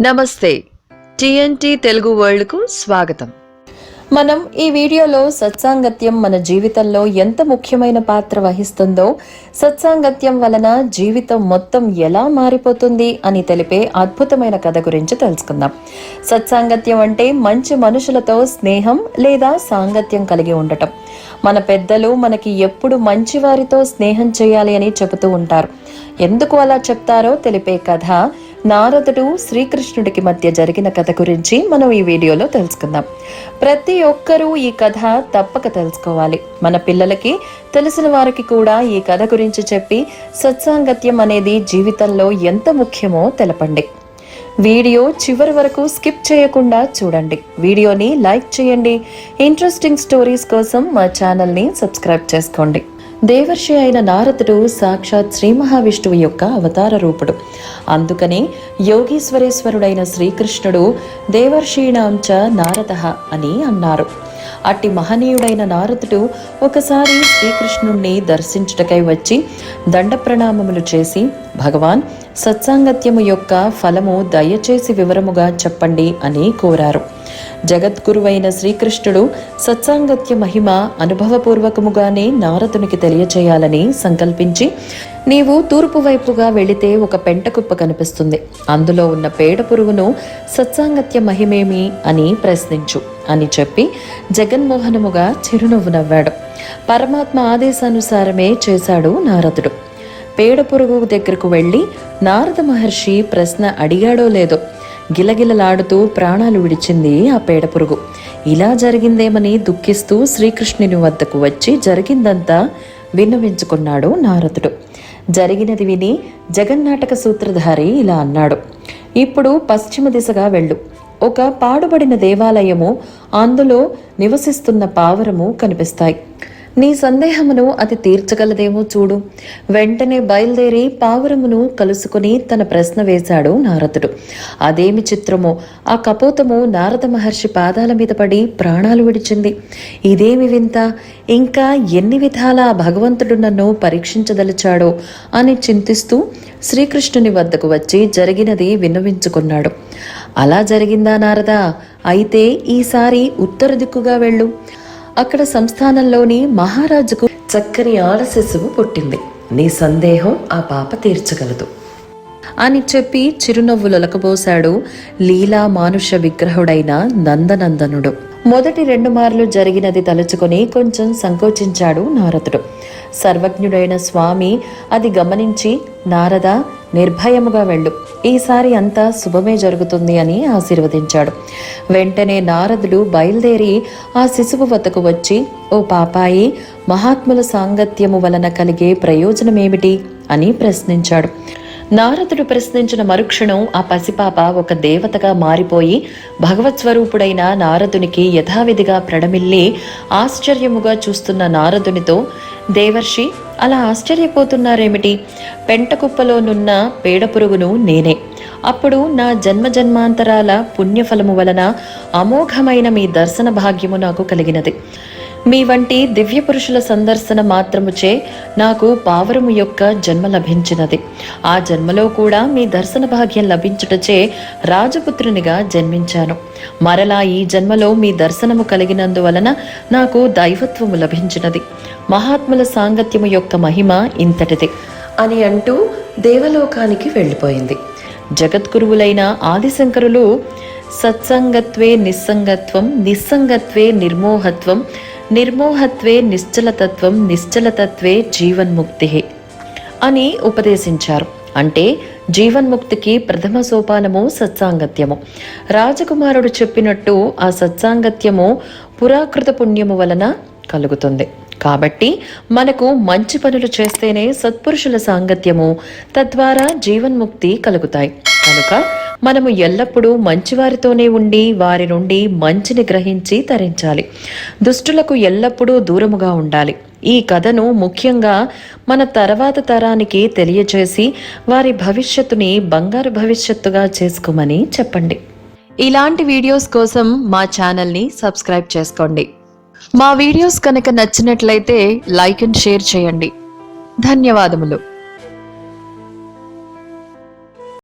నమస్తే. టిఎన్టీ తెలుగు వరల్డ్కు స్వాగతం. మనం ఈ వీడియోలో సత్సాంగత్యం మన జీవితంలో ఎంత ముఖ్యమైన పాత్ర వహిస్తుందో సత్సాంగత్యం వలన జీవితం మొత్తం ఎలా మారిపోతుంది అని తెలిపే అద్భుతమైన కథ గురించి తెలుసుకుందాం. సత్సాంగత్యం అంటే మంచి మనుషులతో స్నేహం లేదా సాంగత్యం కలిగి ఉండటం. మన పెద్దలు మనకి ఎప్పుడు మంచి వారితో స్నేహం చేయాలి అని చెబుతూ ఉంటారు. ఎందుకు అలా చెప్తారో తెలిపే కథ నారదుడు శ్రీకృష్ణుడికి మధ్య జరిగిన కథ గురించి మనం ఈ వీడియోలో తెలుసుకుందాం. ప్రతి ఒక్కరూ ఈ కథ తప్పక తెలుసుకోవాలి. మన పిల్లలకి తెలిసిన వారికి కూడా ఈ కథ గురించి చెప్పి సత్సాంగత్యం అనేది జీవితంలో ఎంత ముఖ్యమో తెలపండి. వీడియో చివరి వరకు స్కిప్ చేయకుండా చూడండి. వీడియోని లైక్ చేయండి. ఇంట్రెస్టింగ్ స్టోరీస్ కోసం మా ఛానల్ని సబ్స్క్రైబ్ చేసుకోండి. దేవర్షి అయిన నారదుడు సాక్షాత్ శ్రీ మహావిష్ణువు యొక్క అవతార రూపుడు. అందుకని యోగీశ్వరేశ్వరుడైన శ్రీకృష్ణుడు దేవర్షీణాంచ నారద అని అన్నారు. అట్టి మహనీయుడైన నారదుడు ఒకసారి శ్రీకృష్ణుణ్ణి దర్శించుటకై వచ్చి దండ ప్రణామములు చేసి భగవాన్ సత్సాంగత్యము యొక్క ఫలము దయచేసి వివరముగా చెప్పండి అని కోరారు. జగద్గురువైన శ్రీకృష్ణుడు సత్సాంగత్య మహిమ అనుభవపూర్వకముగానే నారదునికి తెలియచేయాలని సంకల్పించి నీవు తూర్పు వైపుగా వెళితే ఒక పెంట కుప్ప కనిపిస్తుంది. అందులో ఉన్న పేడ పురుగును సత్సాంగత్య మహిమేమి అని ప్రశ్నించు అని చెప్పి జగన్మోహనముగా చిరునవ్వు నవ్వాడు. పరమాత్మ ఆదేశానుసారమే చేశాడు నారదుడు. పేడ పురుగు దగ్గరకు వెళ్ళి నారద మహర్షి ప్రశ్న అడిగాడో లేదో గిలగిలలాడుతూ ప్రాణాలు విడిచింది ఆ పేడ పురుగు ఇలా జరిగిందేమని దుఃఖిస్తూ శ్రీకృష్ణుని వద్దకు వచ్చి జరిగిందంతా విన్నవించుకున్నాడు నారదుడు. జరిగినది విని జగన్నాటక సూత్రధారి ఇలా అన్నాడు. ఇప్పుడు పశ్చిమ దిశగా వెళ్ళు. ఒక పాడుబడిన దేవాలయము అందులో నివసిస్తున్న పావరము కనిపిస్తాయి. నీ సందేహమును అది తీర్చగలదేమో చూడు. వెంటనే బయలుదేరి పావురమును కలుసుకుని తన ప్రశ్న వేశాడు నారదుడు. అదేమి చిత్రమో? ఆ కపోతము నారద మహర్షి పాదాల మీద పడి ప్రాణాలు విడిచింది. ఇదేమి వింత? ఇంకా ఎన్ని విధాల భగవంతుడు నన్ను పరీక్షించదలిచాడో అని చింతిస్తూ శ్రీకృష్ణుని వద్దకు వచ్చి జరిగినది విన్నవించుకున్నాడు. అలా జరిగిందా నారదా? అయితే ఈసారి ఉత్తర దిక్కుగా వెళ్ళు. అక్కడ సంస్థానంలోని మహారాజుకు చక్కని ఆడశిశువు పుట్టింది. నీ సందేహం ఆ పాప తీర్చగలదు. అని చెప్పి చిరునవ్వులొలకబోశాడు లీలా మానుష విగ్రహుడైన నందనందనుడు. మొదటి రెండు మార్లు జరిగినది తలుచుకొని కొంచెం సంకోచించాడు నారదుడు. సర్వజ్ఞుడైన స్వామి అది గమనించి నారద నిర్భయముగా వెళ్ళు. ఈసారి అంతా శుభమే జరుగుతుంది అని ఆశీర్వదించాడు. వెంటనే నారదుడు బయలుదేరి ఆ శిశువు వద్దకు వచ్చి ఓ పాపాయి మహాత్ముల సాంగత్యము వలన కలిగే ప్రయోజనమేమిటి? అని ప్రశ్నించాడు. నారదుడు ప్రశ్నించిన మరుక్షణం ఆ పసిపాప ఒక దేవతగా మారిపోయి భగవత్ స్వరూపుడైన నారదునికి యథావిధిగా ప్రణమిల్లి ఆశ్చర్యముగా చూస్తున్న నారదునితో దేవర్షి అలా ఆశ్చర్యపోతున్నారేమిటి? పెంటకుప్పలోనున్న పేడ పురుగును నేనే. అప్పుడు నా జన్మ జన్మాంతరాల పుణ్యఫలము వలన అమోఘమైన మీ దర్శన భాగ్యము నాకు కలిగినది. మీ వంటి దివ్య పురుషుల సందర్శన మాత్రముచే నాకు పావరము యొక్క జన్మ లభించినది. ఆ జన్మలో కూడా మీ దర్శన భాగ్యం లభించుటచే రాజపుత్రునిగా జన్మించాను. మరలా ఈ జన్మలో మీ దర్శనము కలిగినందువలన నాకు దైవత్వము లభించినది. మహాత్ముల సాంగత్యము యొక్క మహిమ ఇంతటిది. అని అంటూ దేవలోకానికి వెళ్ళిపోయింది. జగద్గురువులైన ఆదిశంకరులు సత్సంగత్వే నిస్సంగత్వం నిస్సంగత్వే నిర్మోహత్వం నిర్మోహత్వే నిశ్చలతత్వం నిశ్చలతత్వే జీవన్ముక్తి అని ఉపదేశించారు. అంటే జీవన్ముక్తికి ప్రథమ సోపానము సత్సాంగత్యము. రాజకుమారుడు చెప్పినట్టు ఆ సత్సాంగత్యము పురాకృత పుణ్యము వలన కలుగుతుంది. కాబట్టి మనకు మంచి పనులు చేస్తేనే సత్పురుషుల సాంగత్యము తద్వారా జీవన్ముక్తి కలుగుతాయి. కనుక మనము ఎల్లప్పుడూ మంచివారితోనే ఉండి వారి నుండి మంచిని గ్రహించి తరించాలి. దుష్టులకు ఎల్లప్పుడూ దూరముగా ఉండాలి. ఈ కథను ముఖ్యంగా మన తర్వాత తరానికి తెలియజేసి వారి భవిష్యత్తుని బంగారు భవిష్యత్తుగా చేసుకోమని చెప్పండి. ఇలాంటి వీడియోస్ కోసం మా ఛానల్ని సబ్స్క్రైబ్ చేసుకోండి. మా వీడియోస్ కనుక నచ్చినట్లయితే లైక్ అండ్ షేర్ చేయండి. ధన్యవాదములు.